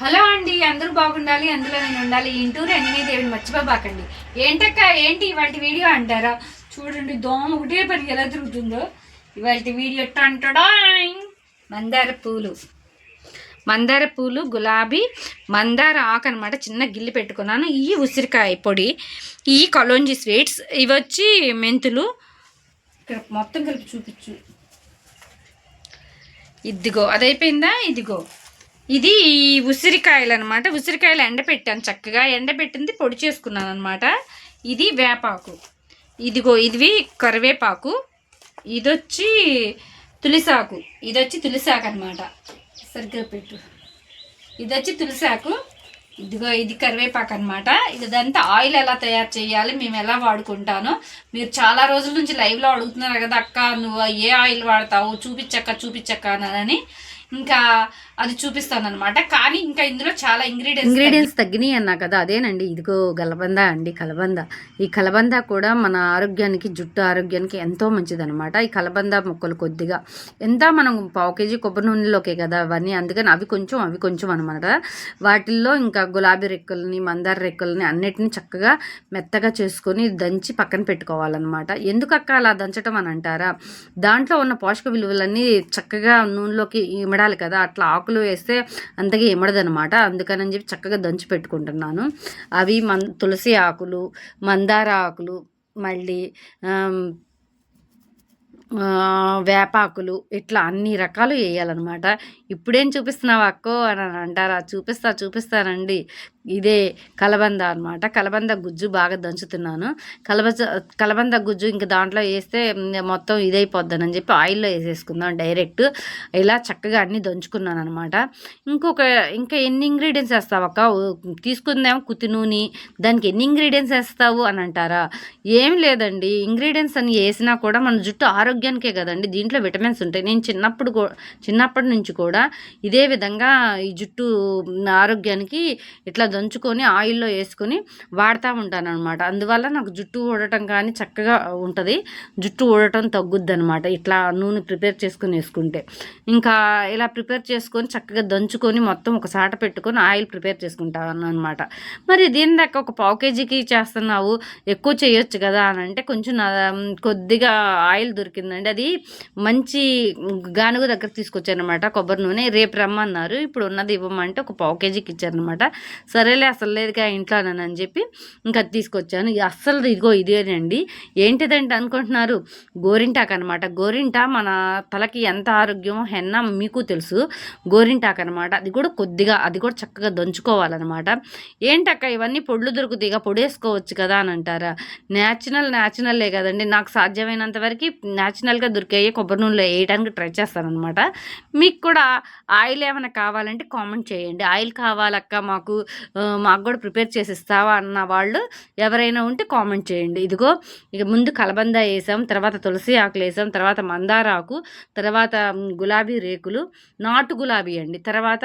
Hello అండి అందరూ బాగుండాలి అందులో నేను ఉండాలి. ఇంటూ రంగిని దేవుని మర్చిపోబాకండి ఏంటక్క ఏంటి ఇవాళ వీడియో అంటారా? చూడండి దోమ ఒకటే పది ఎలా తిరుగుతుందో. ఇవాళ వీడియో అంటడా మందార పూలు. మందార పూలు గులాబీ మందార ఆకు అనమాట చిన్న గిల్లి పెట్టుకున్నాను. ఈ ఉసిరికాయ పొడి ఈ కలోంజి స్వీట్స్ ఇవి వచ్చి మెంతులు. ఇక్కడ మొత్తం కలిపి చూపించు. ఇదిగో అదైపోయిందా? ఇదిగో. ఇది ఉసిరికాయలు అనమాట ఉసిరికాయలు ఎండపెట్టాను చక్కగా. ఎండబెట్టింది పొడి చేసుకున్నాను అనమాట ఇది వేపాకు. ఇదిగో ఇది కరివేపాకు. ఇదొచ్చి తులిసాకు. ఇదొచ్చి తులిసాకు అనమాట సరిగ్గా పెట్టు. ఇది వచ్చి తులిసాకు. ఇదిగో ఇది కరివేపాకు అనమాట ఇదంతా ఆయిల్ ఎలా తయారు చేయాలి మేము ఎలా వాడుకుంటానో. మీరు చాలా రోజుల నుంచి లైవ్లో అడుగుతున్నారు కదా అక్క నువ్వు ఏ ఆయిల్ వాడతావు? చూపించక్క చూపించక్క అని. ఇంకా అది చూపిస్తాను అనమాట కానీ ఇంకా ఇందులో చాలా ఇంగ్రీడియంట్స్ ఇంగ్రీడియంట్స్ తగ్గినాయి అన్నా కదా అదేనండి. ఇదిగో గలబంద అండి కలబంద. ఈ కలబంద కూడా మన ఆరోగ్యానికి జుట్టు ఆరోగ్యానికి ఎంతో మంచిదన్నమాట. ఈ కలబంద మొక్కలు కొద్దిగా ఎంత మనం పావు కేజీ కొబ్బరి నూనెలోకే కదా అవన్నీ అందుకని అవి కొంచెం అవి కొంచెం అనమాట వాటిల్లో ఇంకా గులాబీ రెక్కల్ని మందార రెక్కల్ని అన్నిటిని చక్కగా మెత్తగా చేసుకొని దంచి పక్కన పెట్టుకోవాలన్నమాట. ఎందుకు అక్క అలా దంచటం అని అంటారా? దాంట్లో ఉన్న పోషక విలువలన్నీ చక్కగా నూనెలోకి ఇమడాలి కదా అట్లా ఆకులు వేస్తే అంతగా ఇమడదనమాట అందుకని చెప్పి చక్కగా దంచి పెట్టుకుంటున్నాను. అవి మన్ తులసి ఆకులు మందార ఆకులు మళ్ళీ వేపాకులు ఇట్లా అన్ని రకాలు వేయాలన్నమాట. ఇప్పుడేం చూపిస్తున్నావు అక్కో అని అంటారా. చూపిస్తా చూపిస్తానండి ఇదే కలబంద అనమాట కలబంద గుజ్జు బాగా దంచుతున్నాను. కలబంద కలబంద గుజ్జు ఇంక దాంట్లో వేస్తే మొత్తం ఇదైపోద్దని చెప్పి ఆయిల్లో వేసేసుకుందాం డైరెక్ట్. ఇలా చక్కగా అన్నీ దంచుకున్నాను అనమాట ఇంకొక ఇంకా ఎన్ని ఇంగ్రీడియంట్స్ వేస్తావు అక్క? తీసుకుందాం కుతి నూనె. దానికి ఎన్ని ఇంగ్రీడియంట్స్ వేస్తావు అని అంటారా? ఏం లేదండి. ఇంగ్రీడియంట్స్ అని వేసినా కూడా మన జుట్టు ఆరోగ్యానికే కదండి. దీంట్లో విటమిన్స్ ఉంటాయి. నేను చిన్నప్పుడు చిన్నప్పటి నుంచి కూడా ఇదే విధంగా ఈ జుట్టు ఆరోగ్యానికి ఇట్లా దంచుకొని ఆయిల్లో వేసుకొని వాడుతూ ఉంటాను అనమాట అందువల్ల నాకు జుట్టు ఊడటం కానీ చక్కగా ఉంటుంది. జుట్టు ఊడటం తగ్గుద్ది అనమాట ఇట్లా నూనె ప్రిపేర్ చేసుకొని వేసుకుంటే. ఇంకా ఇలా ప్రిపేర్ చేసుకొని చక్కగా దంచుకొని మొత్తం ఒక సాట పెట్టుకొని ఆయిల్ ప్రిపేర్ చేసుకుంటాను అనమాట మరి దీని దాకా ఒక పావు కేజీకి చేస్తున్నావు. ఎక్కువ చేయొచ్చు కదా అని అంటే కొంచెం నా కొద్దిగా ఆయిల్ దొరికింది అండి అది మంచి గానుగ దగ్గర తీసుకొచ్చానమాట కొబ్బరి నూనె. రేపు రమ్మన్నారు. ఇప్పుడు ఉన్నది ఇవ్వమంటే ఒక పావు కేజీకి ఇచ్చారనమాట సరేలే అసలు లేదుగా ఇంట్లోనని అని చెప్పి ఇంకా తీసుకొచ్చాను. అస్సలు ఇదిగో ఇదేనండి. ఏంటిదంటే అనుకుంటున్నారు గోరింటాకు అనమాట గోరింట మన తలకి ఎంత ఆరోగ్యమో హెన్న మీకు తెలుసు. గోరింటాకు అనమాట అది కూడా కొద్దిగా అది కూడా చక్కగా దంచుకోవాలన్నమాట. ఏంటక్క ఇవన్నీ పొడులు దొరుకుతాయి. ఇక పొడేసుకోవచ్చు కదా అని అంటారా? న్యాచురల్ న్యాచురల్లే కదండి. నాకు సాధ్యమైనంత వరకు న్యాచురల్గా దొరికాయి కొబ్బరి నూనెలో వేయడానికి ట్రై చేస్తానమాట మీకు కూడా ఆయిల్ ఏమైనా కావాలంటే కామెంట్ చేయండి. ఆయిల్ కావాలక్క మాకు మాకు కూడా ప్రిపేర్ చేసి ఇస్తావా అన్న వాళ్ళు ఎవరైనా ఉంటే కామెంట్ చేయండి. ఇదిగో ఇక ముందు కలబంద వేసాం తర్వాత తులసి ఆకులు వేసాం తర్వాత మందార ఆకు తర్వాత గులాబీ రేకులు నాటు గులాబీ అండి. తర్వాత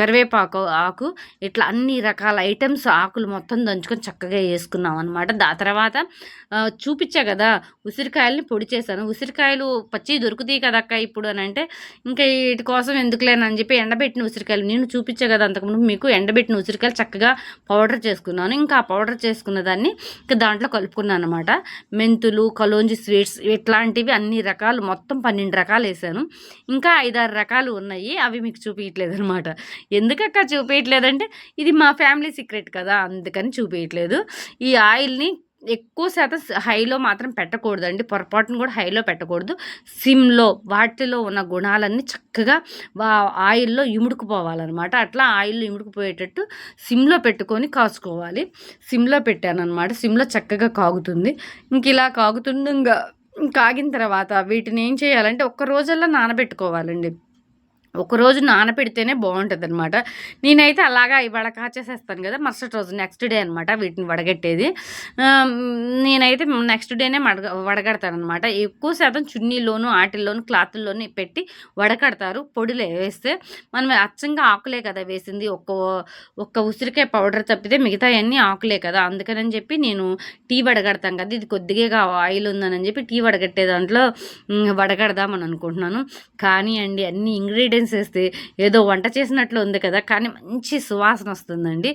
కరివేపాకు ఆకు ఇట్లా అన్ని రకాల ఐటమ్స్ ఆకులు మొత్తం దంచుకొని చక్కగా వేసుకున్నాం అనమాట దా తర్వాత చూపించా కదా ఉసిరికాయలని పొడి చేశాను. ఉసిరికాయలు పచ్చి దొరుకుతాయి కదక్క ఇప్పుడు అని అంటే ఇంకా వీటి కోసం ఎందుకులేనని చెప్పి ఎండబెట్టిన ఉసిరికాయలు నేను చూపించే కదా అంతకుముందు మీకు ఎండబెట్టిన ఉసిరికాయలు చక్కగా పౌడర్ చేసుకున్నాను. ఇంకా ఆ పౌడర్ చేసుకున్న దాన్ని ఇంకా దాంట్లో కలుపుకున్నాను అనమాట మెంతులు కలోంజి స్వీట్స్ ఇట్లాంటివి అన్ని రకాలు మొత్తం పన్నెండు రకాలు వేసాను. ఇంకా ఐదారు రకాలు ఉన్నాయి. అవి మీకు చూపించట్లేదు అనమాట ఎందుకక్క చూపించట్లేదంటే ఇది మా ఫ్యామిలీ సీక్రెట్ కదా అందుకని చూపించట్లేదు ఈ ఆయిల్ని ఎక్కువ శాతం హైలో మాత్రం పెట్టకూడదండి. పొరపాటును కూడా హైలో పెట్టకూడదు. సిమ్లో వాటిలో ఉన్న గుణాలన్నీ చక్కగా వా- ఆయిల్లో ఇముడుకుపోవాలన్నమాట. అట్లా ఆయిల్లో ఇముడుకుపోయేటట్టు సిమ్లో పెట్టుకొని కాచుకోవాలి సిమ్లో పెట్టాను అనమాట సిమ్లో చక్కగా కాగుతుంది. ఇంక ఇలా కాగుతుండగా కాగిన తర్వాత వీటిని ఏం చేయాలంటే ఒక్క రోజల్లో నానబెట్టుకోవాలండి. ఒక రోజు నానబెడితేనే బాగుంటుంది అనమాట నేనైతే అలాగా ఇవాళ కాచేసేస్తాను కదా మరుసటి రోజు నెక్స్ట్ డే అనమాట వీటిని వడగట్టేది. నేనైతే నెక్స్ట్ డేనే మడగ వడగడతాను అనమాట ఎక్కువ శాతం చున్నీలోను ఆటిల్లోను క్లాతుల్లోను పెట్టి వడకడతారు పొడిలో వేస్తే. మనం అచ్చంగా ఆకులే కదా వేసింది ఒక్క ఒక్క ఉసిరికాయ పౌడర్ తప్పితే మిగతా అన్నీ ఆకులే కదా. అందుకని చెప్పి నేను టీ వడగడతాను కదా ఇది కొద్దిగా ఆయిల్ ఉందని చెప్పి టీ వడగట్టే దాంట్లో వడగడదామని అనుకుంటున్నాను. కానీ అండి అన్ని ఇంగ్రీడియంట్స్ ఇంగ్రీడియంట్స్ వేస్తే ఏదో వంట చేసినట్లు ఉంది కదా కానీ మంచి సువాసన వస్తుందండి.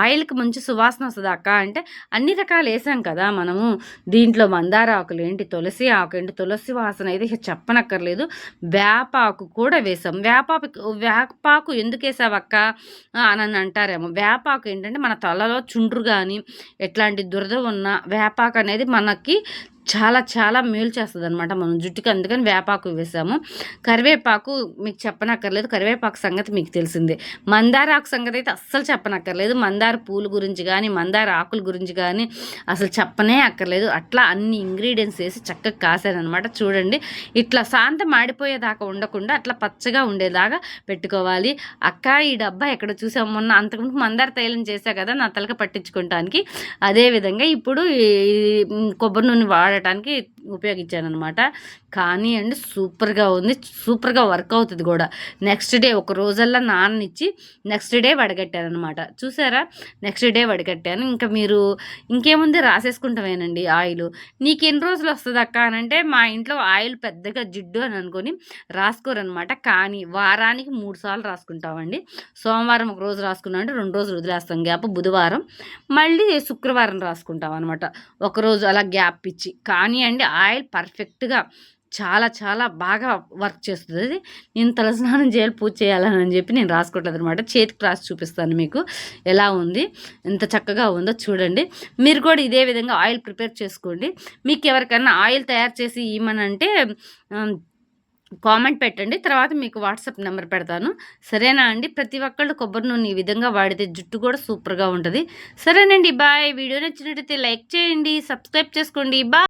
ఆయిల్కి మంచి సువాసన వస్తుంది అక్క. అంటే అన్ని రకాలు వేసాం కదా మనము. దీంట్లో మందార ఆకులు ఏంటి తులసి ఆకు ఏంటి తులసి వాసన అయితే చెప్పనక్కర్లేదు. వేపాకు కూడా వేసాం. వేపాకు వేపాకు ఎందుకు వేసావక్క అని అని అంటారేమో. వేపాకు ఏంటంటే మన తలలో చుండ్రు కానీ ఎట్లాంటి దురద ఉన్న వేపాకు అనేది మనకి చాలా చాలా మేలు చేస్తుంది అనమాట మనం జుట్టుకి. అందుకని వేపాకు వేసాము. కరివేపాకు మీకు చెప్పనక్కర్లేదు. కరివేపాకు సంగతి మీకు తెలిసిందే. మందార ఆకు సంగతి అయితే అస్సలు చెప్పనక్కర్లేదు. మందార పూల గురించి కానీ మందార ఆకుల గురించి కానీ అసలు చెప్పనే అక్కర్లేదు. అట్లా అన్ని ఇంగ్రీడియంట్స్ వేసి చక్కగా కాసానమాట చూడండి. ఇట్లా శాంతం మాడిపోయేదాకా ఉండకుండా అట్లా పచ్చగా ఉండేలాగా పెట్టుకోవాలి. అక్క ఈ డబ్బా ఎక్కడ చూసాము మొన్న అంతకుముందు మందార తైలం చేశా కదా నా తలక పట్టించుకోవటానికి. అదేవిధంగా ఇప్పుడు ఈ కొబ్బరి నూనె వాడ ఉపయోగించాను అనమాట కానీ అండి సూపర్గా ఉంది. సూపర్గా వర్క్ అవుతుంది కూడా నెక్స్ట్ డే ఒక రోజల్లా నాననిచ్చి నెక్స్ట్ డే వడగట్టాను అనమాట చూసారా? నెక్స్ట్ డే వడగట్టాను. ఇంకా మీరు ఇంకేముంది రాసేసుకుంటామేనండి ఆయిల్. నీకు ఎన్ని రోజులు వస్తుంది అక్క అని అంటే మా ఇంట్లో ఆయిల్ పెద్దగా జిడ్డు అని అనుకొని రాసుకోరనమాట కానీ వారానికి మూడు సార్లు రాసుకుంటామండి. సోమవారం ఒక రోజు రాసుకున్నాం అంటే రెండు రోజులు వదిలేస్తాం గ్యాప్ బుధవారం. మళ్ళీ శుక్రవారం రాసుకుంటాం అనమాట ఒకరోజు అలా గ్యాప్ ఇచ్చి. కానీ అండి ఆయిల్ పర్ఫెక్ట్గా చాలా చాలా బాగా వర్క్ చేస్తుంది. అది నేను తలస్నానం చేయాలి పూజ చేయాలని అని చెప్పి నేను రాసుకోవట్లేదు అనమాట చేతికి రాసి చూపిస్తాను మీకు ఎలా ఉంది ఎంత చక్కగా ఉందో చూడండి. మీరు కూడా ఇదే విధంగా ఆయిల్ ప్రిపేర్ చేసుకోండి. మీకు ఎవరికైనా ఆయిల్ తయారు చేసి ఇవ్వమనంటే కామెంట్ పెట్టండి. తర్వాత మీకు వాట్సాప్ నెంబర్ పెడతాను. సరేనా అండి? ప్రతి ఒక్కళ్ళు కొబ్బరి నూనె ఈ విధంగా వాడితే జుట్టు కూడా సూపర్గా ఉంటుంది. సరేనండి బాయ్. వీడియో నచ్చినట్టయితే లైక్ చేయండి సబ్స్క్రైబ్ చేసుకోండి. బాయ్